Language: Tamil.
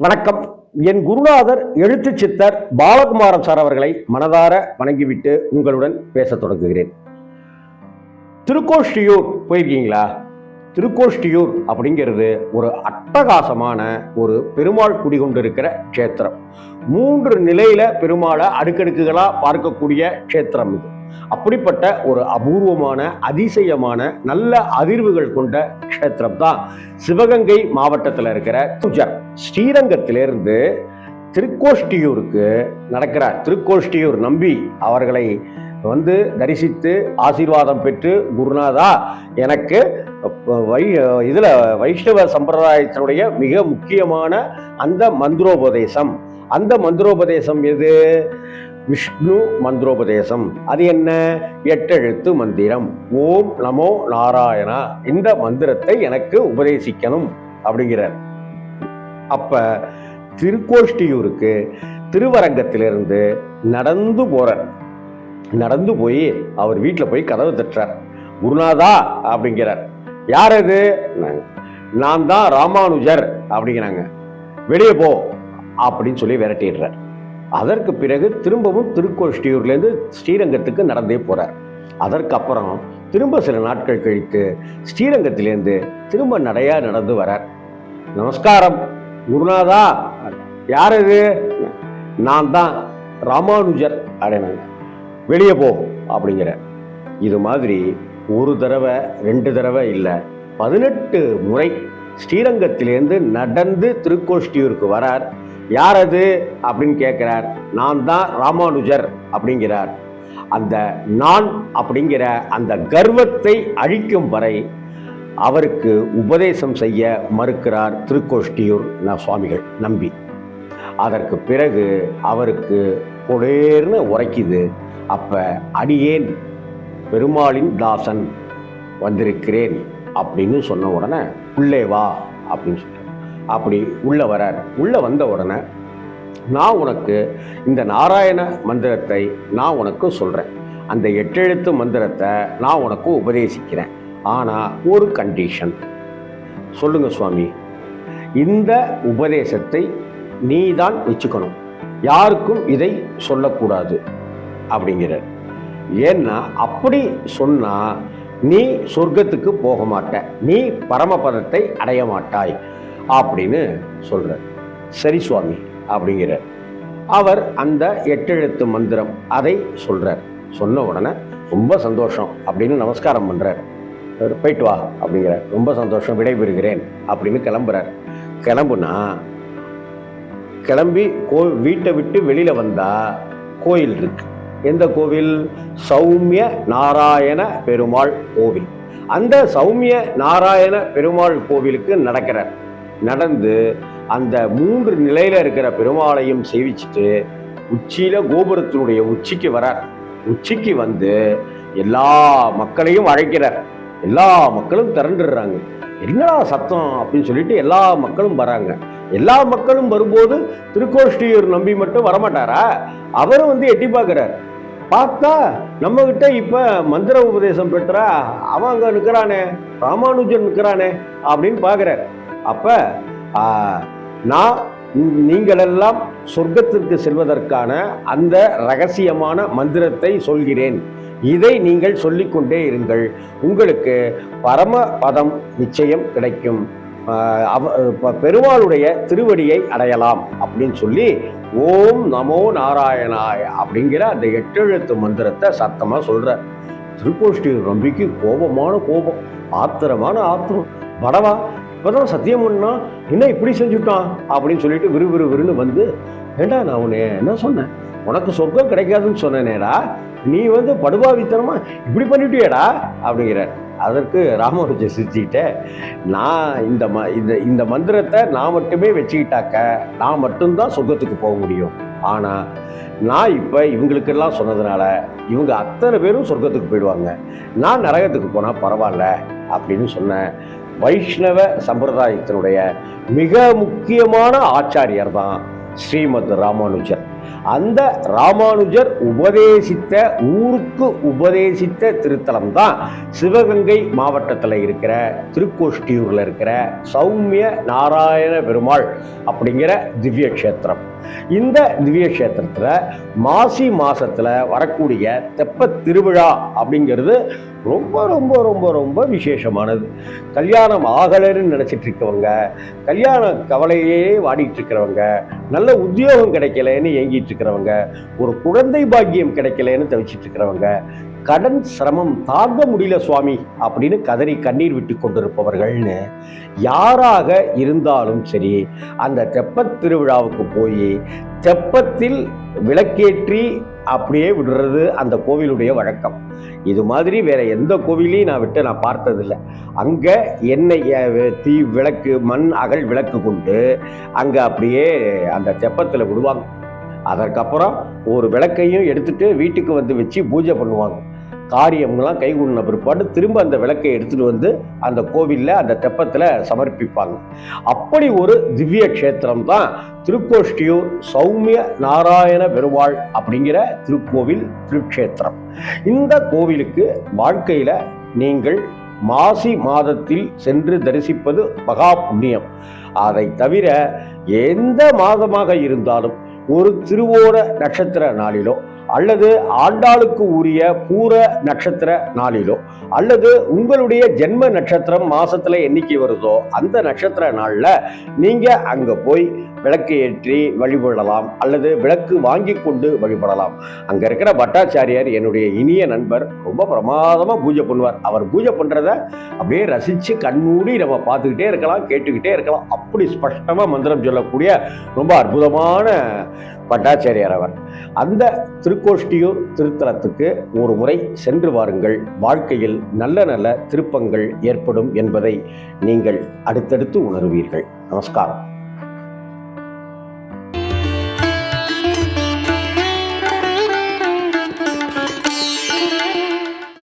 வணக்கம். என் குருநாதர் எழுத்து சித்தர் பாலகுமாரன் சார் அவர்களை மனதார வணங்கிவிட்டு உங்களுடன் பேசத் தொடங்குகிறேன். திருக்கோஷ்டியூர் போயிருக்கீங்களா? திருக்கோஷ்டியூர் அப்படிங்கிறது ஒரு அட்டகாசமான ஒரு பெருமாள் குடிகொண்டிருக்கிற க்ஷேத்திரம். மூன்று நிலையில பெருமாளை அடுக்கடுக்குகளாக பார்க்கக்கூடிய க்ஷேத்திரம் இது. அப்படிப்பட்ட ஒரு அபூர்வமான அதிசயமான நல்ல அதிர்வுகள் கொண்ட க்ஷேத்திரம் தான் சிவகங்கை மாவட்டத்தில் இருக்கிற துஜர் ஸ்ரீரங்கத்திலிருந்து திருக்கோஷ்டியூருக்கு நடக்கிறார். திருக்கோஷ்டியூர் நம்பி அவர்களை வந்து தரிசித்து ஆசீர்வாதம் பெற்று குருநாதா எனக்கு வை இதில் வைஷ்ணவ சம்பிரதாயத்தினுடைய மிக முக்கியமான அந்த மந்திரோபதேசம். அந்த மந்திரோபதேசம் எது? விஷ்ணு மந்திரோபதேசம். அது என்ன? எட்டெழுத்து மந்திரம். ஓம் நமோ நாராயணா. இந்த மந்திரத்தை எனக்கு உபதேசிக்கணும் அப்படிங்கிறார். அப்போ திருக்கோஷ்டியூருக்கு திருவரங்கத்திலிருந்து நடந்து போகிறார் நடந்து போய் அவர் வீட்டில் போய் கதவு தட்டுறார். குருநாதா அப்படிங்கிறார். யார் அது? நான் தான் ராமானுஜர் அப்படிங்கிறாங்க. வெளியே போ அப்படின்னு சொல்லி விரட்டிடுறார். அதற்கு பிறகு திரும்பவும் திருக்கோஷ்டியூர்லேருந்து ஸ்ரீரங்கத்துக்கு நடந்தே போகிறார் அதற்கு அப்புறம் திரும்ப சில நாட்கள் கழித்து ஸ்ரீரங்கத்திலேருந்து திரும்ப நடையாக நடந்து வரார். நமஸ்காரம். குருநாதா யார் இது நான் தான் ராமானுஜர் அப்படின்னாங்க வெளியே போ அப்படிங்கிற. இது மாதிரி ஒரு தடவை ரெண்டு தடவை இல்லை பதினெட்டு முறை ஸ்ரீரங்கத்திலேருந்து நடந்து திருக்கோஷ்டியூருக்கு வரார். யார் அது அப்படின்னு கேட்குறார். நான் தான் ராமானுஜர் அப்படிங்கிறார். அந்த நான் அப்படிங்கிற அந்த கர்வத்தை அழிக்கும் வரை அவருக்கு உபதேசம் செய்ய மறுக்கிறார் திருக்கோஷ்டியூர் சுவாமிகள் நம்பி. அதற்கு பிறகு அவருக்கு கொடேர்னு உரைக்குது. அப்போ அடியேன் பெருமாளின் தாசன் வந்திருக்கிறேன் அப்படின்னு சொன்ன உடனே உள்ளே வா அப்படின்னு சொல்கிறார் அப்படி உள்ளே வரார். உள்ளே வந்த உடனே நான் உனக்கு இந்த நாராயண மந்திரத்தை நான் உனக்கு சொல்கிறேன் அந்த எட்டெழுத்து மந்திரத்தை நான் உனக்கு உபதேசிக்கிறேன். ஆனால் ஒரு கண்டிஷன் சொல்லுங்க சுவாமி. இந்த உபதேசத்தை நீ தான் வச்சுக்கணும். யாருக்கும் இதை சொல்லக்கூடாது அப்படிங்கிறார். ஏன்னா அப்படி சொன்னா நீ சொர்க்கத்துக்கு போக மாட்ட. நீ பரமபதத்தை அடைய மாட்டாய் அப்படின்னு சொல்கிறார் சரி சுவாமி அப்படிங்கிறார். அவர் அந்த எட்டெழுத்து மந்திரம் அதை சொல்றார். சொன்ன உடனே ரொம்ப சந்தோஷம் அப்படின்னு நமஸ்காரம் பண்ணுறார் அவர் போயிட்டு வா அப்படிங்கிறார் ரொம்ப சந்தோஷம் விடைபெறுகிறேன் அப்படின்னு கிளம்புறார். கிளம்புனா கிளம்பி கோ வீட்டை விட்டு வெளியில் வந்தால் கோயில் இருக்கு. எந்த கோவில்? சௌமிய நாராயண பெருமாள் கோவில். அந்த சௌமிய நாராயண பெருமாள் கோவிலுக்கு நடக்கிறார். நடந்து அந்த மூன்று நிலையில் இருக்கிற பெருமாளையும் சேவிச்சுட்டு உச்சியில் கோபுரத்தினுடைய உச்சிக்கு வரார். உச்சிக்கு வந்து எல்லா மக்களையும் அழைக்கிறார். எல்லா மக்களும் திரண்டுடுறாங்க என்னடா சத்தம் அப்படின்னு சொல்லிட்டு எல்லா மக்களும் வராங்க. எல்லா மக்களும் வரும்போது திருக்கோஷ்டியூர் நம்பி மட்டும் வரமாட்டாரா? அவரும் வந்து எட்டி பார்க்குறாரு. பார்த்தா நம்ம கிட்ட இப்ப மந்திர உபதேசம் பெற்றா அவன் அங்கே நிற்கிறானே ராமானுஜன் நிற்கிறானே அப்படின்னு பார்க்குறாரு. அப்ப நான் நான் நீங்களெல்லாம் சொர்க்கத்திற்கு செல்வதற்கான அந்த ரகசியமான மந்திரத்தை சொல்கிறேன். இதை நீங்கள் சொல்லிக்கொண்டே இருங்கள். உங்களுக்கு பரம பதம் நிச்சயம் கிடைக்கும். அவ- ப- பெருமாளுடைய திருவடியை அடையலாம் அப்படின்னு சொல்லி ஓம் நமோ நாராயணாய அப்படிங்கிற அந்த எட்டெழுத்து மந்திரத்தை சத்தமாக சொல்கிற திருக்கோஷ்டி நம்பிக்கை கோபமான கோபம் ஆத்திரமான ஆத்திரம். படவா இப்போதான் சத்தியம் பண்ணா என்ன இப்படி செஞ்சுட்டான்? அப்படின்னு சொல்லிட்டு விறுவிறுவிறுன்னு விறுன்னு வந்து ஏண்டா நான் உன்னை என்ன சொன்னேன்? உனக்கு சொர்க்கம் கிடைக்காதுன்னு சொன்னேனேடா. நீ வந்து படுபாவித்தனமா இப்படி பண்ணிட்டியடா? அப்படிங்கிறார். அதற்கு ராமானுஜர் சிரிச்சுக்கிட்ட நான் இந்த ம இந்த இந்த மந்திரத்தை நான் மட்டுமே வச்சுக்கிட்டாக்க நான் மட்டும்தான் சொர்க்கத்துக்கு போக முடியும். ஆனால் நான் இப்போ இவங்களுக்கெல்லாம் சொன்னதுனால இவங்க அத்தனை பேரும் சொர்க்கத்துக்கு போயிடுவாங்க. நான் நரகத்துக்கு போனால் பரவாயில்ல அப்படின்னு சொன்னேன் வைஷ்ணவ சம்பிரதாயத்தினுடைய மிக முக்கியமான ஆச்சாரியர் தான் ஸ்ரீமத் ராமானுஜர். அந்த ராமானுஜர் உபதேசித்த ஊருக்கு உபதேசித்த திருத்தலம் தான் சிவகங்கை மாவட்டத்தில் இருக்கிற திருக்கோஷ்டியூரில் இருக்கிற சௌமிய நாராயண பெருமாள் அப்படிங்கிற திவ்ய கஷேத்திரம் இந்த திவ்ய கஷேத்திரத்தில் மாசி மாதத்தில் வரக்கூடிய தெப்ப திருவிழா அப்படிங்கிறது ரொம்ப ரொம்ப ரொம்ப ரொம்ப விசேஷமானது. கல்யாணம் ஆகலைன்னு நினச்சிட்டு இருக்கவங்க கல்யாண கவலையே வாடிட்டு இருக்கிறவங்க நல்ல உத்தியோகம் கிடைக்கலன்னு ஏங்கிட்டு இருக்கிறவங்க ஒரு குழந்தை பாக்கியம் கிடைக்கலன்னு தவிச்சிட்டு இருக்கிறவங்க கடன் சிரமம் தாங்க முடியல சுவாமி அப்படின்னு கதறி கண்ணீர் விட்டு கொண்டிருப்பவர்கள்னு யாராக இருந்தாலும் சரி அந்த தெப்பத் திருவிழாவுக்கு போய் தெப்பத்தில் விளக்கேற்றி அப்படியே விடுறது அந்த கோவிலுடைய வழக்கம். இது மாதிரி வேற எந்த கோவிலையும் நான் விட்டு நான் பார்த்ததில்லை. அங்கே எண்ணெய் தீ விளக்கு மண் அகல் விளக்கு கொண்டு அங்கே அப்படியே அந்த தெப்பத்தில் விடுவாங்க. அதற்கப்புறம் ஒரு விளக்கையும் எடுத்துட்டு வீட்டுக்கு வந்து வச்சு பூஜை பண்ணுவாங்க. காரியம்லாம் கைகூடின பிற்பாடு திரும்ப அந்த விளக்கை எடுத்துட்டு வந்து அந்த கோவிலில் அந்த தெப்பத்தில் சமர்ப்பிப்பாங்க. அப்படி ஒரு திவ்ய க்ஷேத்திரம் தான் திருக்கோஷ்டியூர் சௌமிய நாராயண பெருவாள் அப்படிங்கிற திருக்கோவில் திருக்ஷேத்திரம். இந்த கோவிலுக்கு வாழ்க்கையில் நீங்கள் மாசி மாதத்தில் சென்று தரிசிப்பது மகா புண்ணியம். அதை தவிர எந்த மாதமாக இருந்தாலும் ஒரு திருவோண நட்சத்திர நாளிலோ அல்லது ஆண்டாளுக்கு உரிய பூர நட்சத்திர நாளிலோ அல்லது உங்களுடைய ஜென்ம நட்சத்திரம் மாசத்துல என்னைக்கு வருதோ அந்த நட்சத்திர நாள்ல நீங்க அங்க போய் விளக்கு ஏற்றி வழிபடலாம் அல்லது விளக்கு வாங்கி கொண்டு வழிபடலாம். அங்க இருக்கிற பட்டாச்சாரியார் என்னுடைய இனிய நண்பர் ரொம்ப பிரமாதமா பூஜை பண்ணுவார். அவர் பூஜை பண்றத அப்படியே ரசிச்சு கண்மூடி நம்ம பார்த்துக்கிட்டே இருக்கலாம் கேட்டுக்கிட்டே இருக்கலாம். அப்படி ஸ்பஷ்டமா மந்திரம் சொல்லக்கூடிய ரொம்ப அற்புதமான பட்டாச்சாரியார் அவர் அந்த திருக்கோஷ்டியூர் திருத்தலத்துக்கு ஒரு முறை சென்று வாருங்கள். வாழ்க்கையில் நல்ல நல்ல திருப்பங்கள் ஏற்படும் என்பதை நீங்கள் அடுத்தடுத்து உணர்வீர்கள். நமஸ்காரம்.